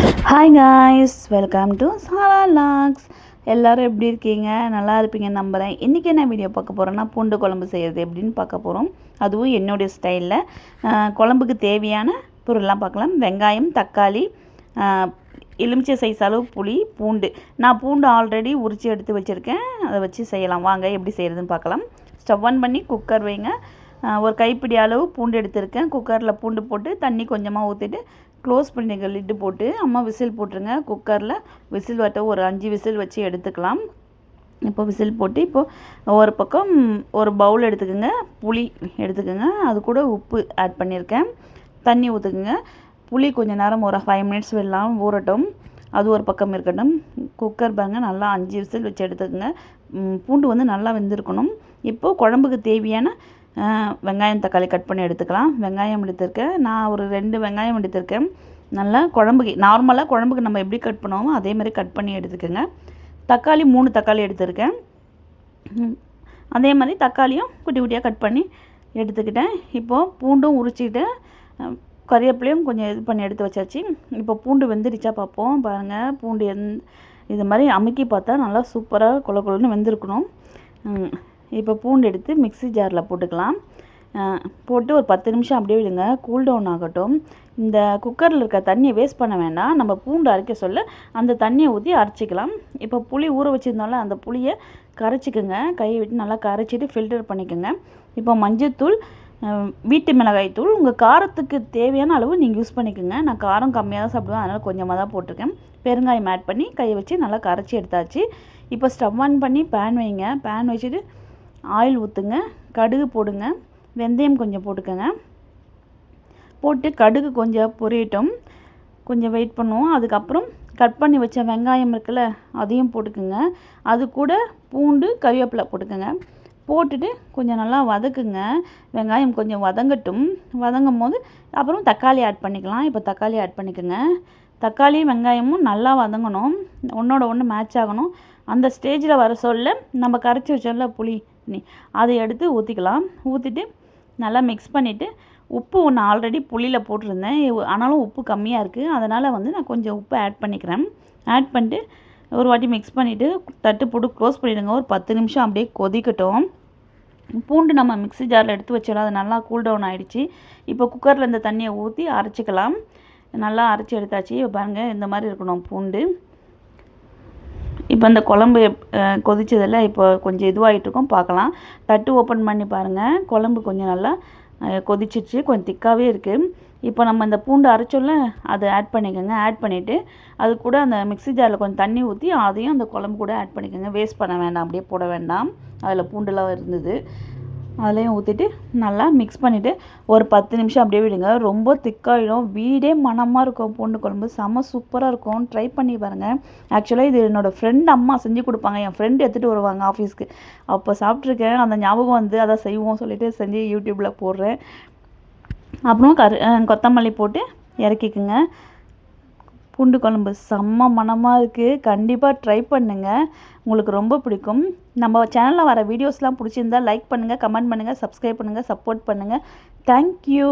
Hi guys welcome to Sara logs எல்லோரும் எப்படி இருக்கீங்க? நல்லா இருப்பீங்க நம்புகிறேன் இன்றைக்கி என்ன வீடியோ பார்க்க போகிறோன்னா பூண்டு குழம்பு செய்கிறது எப்படின்னு பார்க்க போகிறோம் அதுவும் என்னுடைய ஸ்டைலில் குழம்புக்கு தேவையான பொருள்லாம் பார்க்கலாம். வெங்காயம் தக்காளி எலுமிச்சை சைஸ் அளவு புளி பூண்டு. நான் பூண்டு ஆல்ரெடி உரித்து எடுத்து வச்சுருக்கேன். அதை வச்சு செய்யலாம். வாங்க எப்படி செய்கிறதுன்னு பார்க்கலாம். ஸ்டவ் ஆன் பண்ணி குக்கர் வைங்க. ஒரு கைப்பிடி அளவு பூண்டு எடுத்திருக்கேன். குக்கரில் பூண்டு போட்டு தண்ணி கொஞ்சமாக ஊற்றிட்டு க்ளோஸ் பண்ணிங்க லிட்டு போட்டு அம்மா விசில் போட்டுருங்க. குக்கரில் விசில் வட்ட ஒரு அஞ்சு விசில் வச்சு எடுத்துக்கலாம். இப்போ விசில் போட்டு இப்போது ஒரு பக்கம் ஒரு பவுல் எடுத்துக்கோங்க. புளி எடுத்துக்கோங்க. அது கூட உப்பு ஆட் பண்ணியிருக்கேன் தண்ணி ஊற்றுக்குங்க புளி கொஞ்சம் நேரம் ஒரு ஃபைவ் மினிட்ஸ் வெள்ளலாம் ஊறட்டும். அது ஒரு பக்கம் இருக்கட்டும். குக்கர் பாருங்க நல்லா அஞ்சு விசில் வச்சு எடுத்துக்கோங்க. பூண்டு வந்து நல்லா வெந்திருக்கணும். இப்போது குழம்புக்கு தேவையான வெங்காயம் தக்காளி கட் பண்ணி எடுத்துக்கலாம். வெங்காயம் எடுத்திருக்கேன் நான் ஒரு ரெண்டு வெங்காயம் எடுத்திருக்கேன் நல்லா குழம்புக்கு நார்மலாக குழம்புக்கு நம்ம எப்படி கட் பண்ணுவோமோ அதே மாதிரி கட் பண்ணி எடுத்துக்கோங்க. தக்காளி மூணு தக்காளி எடுத்திருக்கேன் அதே மாதிரி தக்காளியும் குட்டி குட்டியாக கட் பண்ணி எடுத்துக்கிட்டேன். இப்போது பூண்டும் உரிச்சிட்டு கறிவேப்பிலையும் கொஞ்சம் இது பண்ணி எடுத்து வச்சாச்சு. இப்போ பூண்டு வெந்துருச்சா பார்ப்போம். பாருங்கள் பூண்டு எந் இது மாதிரி அமுக்கி பார்த்தா நல்லா சூப்பராக குழ குழன்னு வெந்திருக்கணும். இப்போ பூண்டு எடுத்து மிக்ஸி ஜாரில் போட்டுக்கலாம். போட்டு ஒரு பத்து நிமிஷம் அப்படியே விடுங்க. கூல் டவுன் ஆகட்டும். இந்த குக்கரில் இருக்க தண்ணியை வேஸ்ட் பண்ண வேண்டாம். நம்ம பூண்டு அரைக்க சொல்ல அந்த தண்ணியை ஊற்றி அரைச்சிக்கலாம். இப்போ புளி ஊற வச்சுருந்தோம்ல அந்த புளியை கரைச்சிக்கோங்க. கையை விட்டு நல்லா கரைச்சிட்டு ஃபில்டர் பண்ணிக்கோங்க. இப்போ மஞ்சத்தூள் வீட்டு மிளகாய் தூள் உங்கள் காரத்துக்கு தேவையான அளவு நீங்கள் யூஸ் பண்ணிக்கோங்க. நான் காரம் கம்மியாக தான் சாப்பிடுவேன். அதனால் கொஞ்சமாக தான் போட்டிருக்கேன். பெருங்காயம் ஆட் பண்ணி கையை வச்சு நல்லா கரைச்சி எடுத்தாச்சு. இப்போ ஸ்டவ் ஆன் பண்ணி பேன் வைங்க. பேன் வச்சுட்டு ஆயில் ஊற்றுங்க கடுகு போடுங்க வெந்தயம் கொஞ்சம் போட்டுக்கோங்க. போட்டு கடுகு கொஞ்சம் பொரியட்டும். கொஞ்சம் வெயிட் பண்ணுவோம். அதுக்கப்புறம் கட் பண்ணி வச்ச வெங்காயம் இருக்குல்ல அதையும் போட்டுக்குங்க. அது கூட பூண்டு கறிவேப்பிலை போட்டுக்கோங்க. போட்டுட்டு கொஞ்சம் நல்லா வதக்குங்க. வெங்காயம் கொஞ்சம் வதங்கட்டும். வதங்கும் போது அப்புறம் தக்காளி ஆட் பண்ணிக்கலாம். இப்போ தக்காளி ஆட் பண்ணிக்கோங்க. தக்காளி வெங்காயமும் நல்லா வதங்கணும். ஒன்றோட ஒன்று மேட்ச் ஆகணும். அந்த ஸ்டேஜில் வர சொல்ல நம்ம கரைச்சி வச்சோம்ல புளி. நீ அதை எடுத்து ஊற்றிக்கலாம் ஊற்றிட்டு நல்லா மிக்ஸ் பண்ணிவிட்டு உப்பு ஒன்று ஆல்ரெடி புளியில் போட்டிருந்தேன். ஆனாலும் உப்பு கம்மியாக இருக்குது அதனால் வந்து நான் கொஞ்சம் உப்பு ஆட் பண்ணிக்கிறேன். ஆட் பண்ணிட்டு ஒரு வாட்டி மிக்ஸ் பண்ணிவிட்டு தட்டு போட்டு க்ளோஸ் பண்ணிவிடுங்க ஒரு பத்து நிமிஷம் அப்படியே கொதிக்கட்டும். பூண்டு நம்ம மிக்ஸி ஜாரில் எடுத்து வச்சிடலாம் அது நல்லா கூல் டவுன் ஆகிடுச்சு இப்போ குக்கரில் இந்த தண்ணியை ஊற்றி அரைச்சிக்கலாம். நல்லா அரைச்சி எடுத்தாச்சு. இப்போ பாருங்கள் இந்த மாதிரி இருக்கணும் பூண்டு. இப்போ இந்த குழம்பு அஹ், கொதிச்சதில் இப்போ கொஞ்சம் இதுவாகிட்டுருக்கும் பார்க்கலாம். தட்டு ஓப்பன் பண்ணி பாருங்கள் குழம்பு கொஞ்சம் நல்லா கொதிச்சிச்சு கொதிச்சிடுச்சு கொஞ்சம் திக்காகவே இருக்குது இப்போ நம்ம இந்த பூண்டு அரைச்சோம்ல அதை ஆட் பண்ணிக்கோங்க. ஆட் பண்ணிவிட்டு அது கூட அந்த மிக்ஸி ஜாரில் கொஞ்சம் தண்ணி ஊற்றி அதையும் அந்த குழம்பு கூட ஆட் பண்ணிக்கோங்க. வேஸ்ட் பண்ண வேண்டாம் அப்படியே போட வேண்டாம். அதில் பூண்டுலாம் இருந்தது. அதுலேயும் ஊற்றிட்டு நல்லா மிக்ஸ் பண்ணிவிட்டு ஒரு பத்து நிமிஷம் அப்படியே விடுங்க. ரொம்ப திக்காயிடும். வீடே மணமாக இருக்கும் பூண்டு குழம்பு. செம்ம சூப்பராக இருக்கும். ட்ரை பண்ணி பாருங்கள் ஆக்சுவலாக இது என்னோடய ஃப்ரெண்ட் அம்மா செஞ்சு கொடுப்பாங்க. என் ஃப்ரெண்டு எடுத்துகிட்டு வருவாங்க ஆஃபீஸ்க்கு அப்போ சாப்பிட்ருக்கேன் அந்த ஞாபகம் வந்து அதை செய்வோம் சொல்லிவிட்டு செஞ்சு யூடியூப்பில் போடுறேன். அப்புறம் கரு கொத்தமல்லி போட்டு இறக்கிக்குங்க. பூண்டு குழம்பு செம்ம மனமாக இருக்குது கண்டிப்பாக ட்ரை பண்ணுங்கள் உங்களுக்கு ரொம்ப பிடிக்கும். நம்ம சேனலில் வர வீடியோஸ்லாம் பிடிச்சிருந்தா லைக் பண்ணுங்கள் கமெண்ட் பண்ணுங்கள் சப்ஸ்கிரைப் பண்ணுங்கள் சப்போர்ட் பண்ணுங்கள் தேங்க்யூ